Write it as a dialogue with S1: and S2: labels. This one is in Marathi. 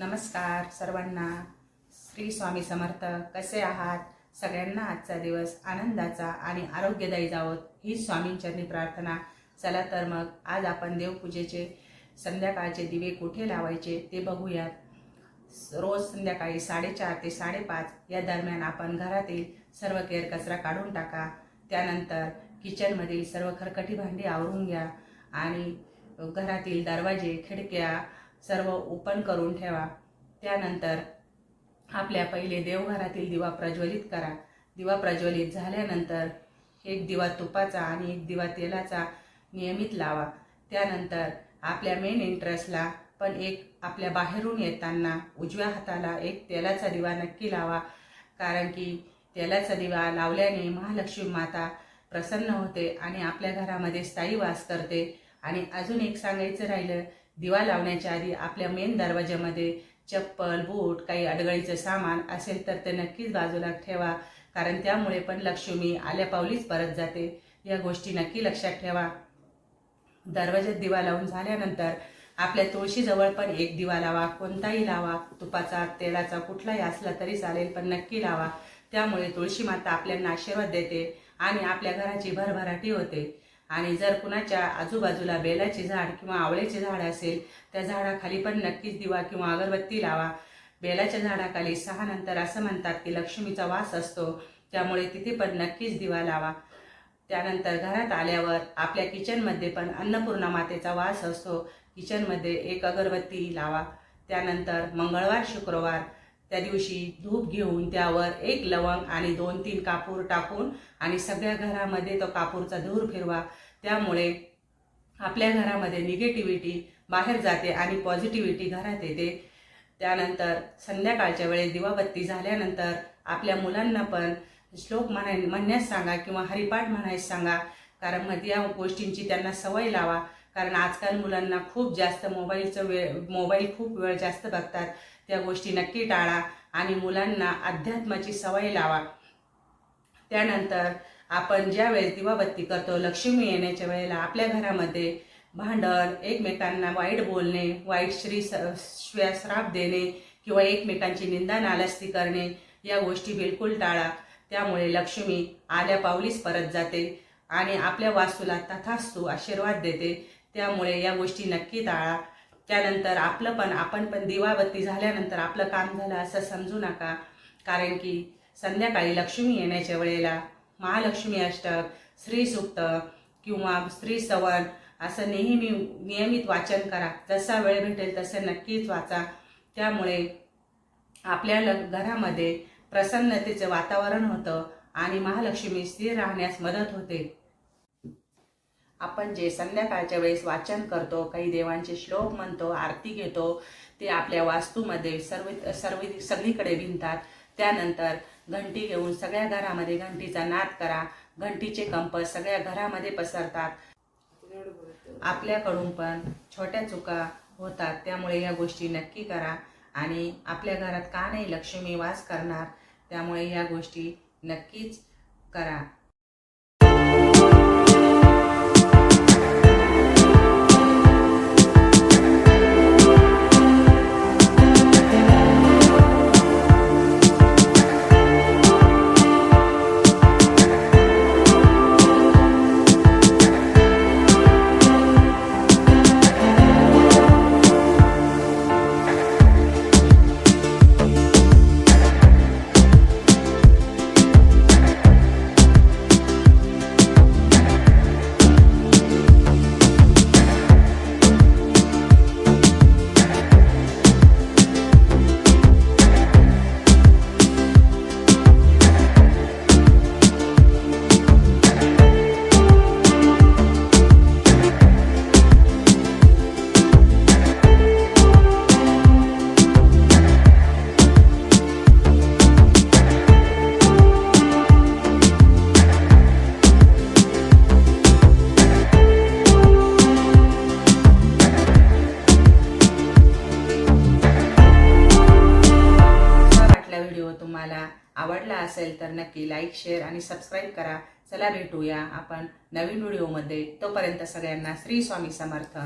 S1: नमस्कार सर्वांना. श्री स्वामी समर्थ. कसे आहात? सगळ्यांना आजचा दिवस आनंदाचा आणि आरोग्यदायी जावोत ही स्वामींचरणी प्रार्थना. चला तर मग आज आपण देवपूजेचे संध्याकाळचे दिवे कुठे लावायचे ते बघूयात. रोज संध्याकाळी साडेचार ते साडेपाच या दरम्यान आपण घरातील सर्व केअर कचरा काढून टाका. त्यानंतर किचनमधील सर्व खरकटी भांडी आवरून घ्या आणि घरातील दरवाजे खिडक्या सर्व ओपन करून ठेवा. त्यानंतर आपल्या पहिले देवघरातील दिवा प्रज्वलित करा. दिवा प्रज्वलित झाल्यानंतर एक दिवा तुपाचा आणि एक दिवा तेलाचा नियमित लावा. त्यानंतर आपल्या मेन इंटरेस्टला पण एक आपल्या बाहेरून येताना उजव्या हाताला एक तेलाचा दिवा नक्की लावा. कारण की तेलाचा दिवा लावल्याने महालक्ष्मी माता प्रसन्न होते आणि आपल्या घरामध्ये स्थायी वास करते. आणि अजून एक सांगायचं राहिलं दिवा लावण्याच्या आधी आपल्या मेन दरवाज्यामध्ये चप्पल बूट काही अडगळीचं सामान असेल तर ते नक्कीच बाजूला ठेवा. कारण त्यामुळे पण लक्ष्मी आल्या पावलीच परत जाते. या गोष्टी नक्की लक्षात ठेवा. दरवाज्यात दिवा लावून झाल्यानंतर आपल्या तुळशीजवळ पण एक दिवा लावा. कोणताही लावा. तुपाचा तेलाचा कुठलाही असला तरी चालेल पण नक्की लावा. त्यामुळे तुळशी माता आपल्याला आशीर्वाद देते आणि आपल्या घराची भरभराटी होते. आणि जर कुणाच्या आजूबाजूला बेलाचे झाड किंवा आवळ्याचे झाड असेल त्या झाडाखाली पण नक्कीच दिवा किंवा अगरबत्ती लावा. बेलाच्या झाडाखाली सहा नंतर असं म्हणतात की लक्ष्मीचा वास असतो त्यामुळे तिथे पण नक्कीच दिवा लावा. त्यानंतर घरात आल्यावर आपल्या किचनमध्ये पण अन्नपूर्णा मातेचा वास असतो. किचनमध्ये एक अगरबत्ती लावा. त्यानंतर मंगळवार शुक्रवार त्या दिवशी धूप घेऊन त्यावर एक लवंग आणि दोन तीन कापूर टाकून आणि सगळ्या घरामध्ये तो कापूरचा धूर फिरवा. त्यामुळे आपल्या घरामध्ये निगेटिव्हिटी बाहेर जाते आणि पॉझिटिव्हिटी घरात येते. त्यानंतर संध्याकाळच्या वेळेस दिवाबत्ती झाल्यानंतर आपल्या मुलांना पण श्लोक म्हणाय म्हणण्यास सांगा किंवा हरिपाठ म्हणायस सांगा. कारण मग या गोष्टींची त्यांना सवय लावा. कारण आजकाल मुलांना खूप जास्त मोबाईलचं वेळ मोबाईल खूप वेळ जास्त बघतात. त्या गोष्टी नक्की टाळा आणि मुलांना अध्यात्माची सवय लावा. त्यानंतर आपण ज्या वेळेस दिवाबत्ती करतो लक्ष्मी येण्याच्या वेळेला आपल्या घरामध्ये भांडण एकमेकांना वाईट बोलणे वाईट श्री श्राप देणे किंवा एकमेकांची निंदा नालस्ती करणे या गोष्टी बिलकुल टाळा. त्यामुळे लक्ष्मी आल्या पावलीस परत जाते आणि आपल्या वास्तूला तथास्तू आशीर्वाद देते. त्यामुळे या गोष्टी नक्की टाळा. त्यानंतर आपलं पण आपण पण दिवाबत्ती झाल्यानंतर आपलं काम झालं असं समजू नका. कारण की संध्याकाळी लक्ष्मी येण्याच्या वेळेला महालक्ष्मी अष्टक श्री किंवा स्त्री सवन असं नेहमी नियमित वाचन करा. जसा वेळ भेटेल तसं नक्कीच वाचा. त्यामुळे आपल्या ल- घरामध्ये प्रसन्नतेचं वातावरण होतं आणि महालक्ष्मी स्थिर राहण्यास मदत होते. आपण जे संध्याकाळच्या वेळेस वाचन करतो काही देवांचे श्लोक म्हणतो आरती घेतो ते आपल्या वास्तूमध्ये सर्व सर्व सगळीकडे भिनतात त्यानंतर घंटी घेऊन सगळ्या घरामध्ये घंटीचा नाद करा. घंटीचे कंप सगळ्या घरामध्ये पसरतात. आपल्याकडून पण छोट्या चुका होतात त्यामुळे या गोष्टी नक्की करा. आणि आपल्या घरात का नाही लक्ष्मी वास करणार त्यामुळे या गोष्टी नक्कीच करा. आवडला असेल तर नक्की लाईक शेअर आणि सबस्क्राईब करा. चला भेटूया आपण नवीन व्हिडिओमध्ये तोपर्यंत सगळ्यांना श्री स्वामी समर्थ.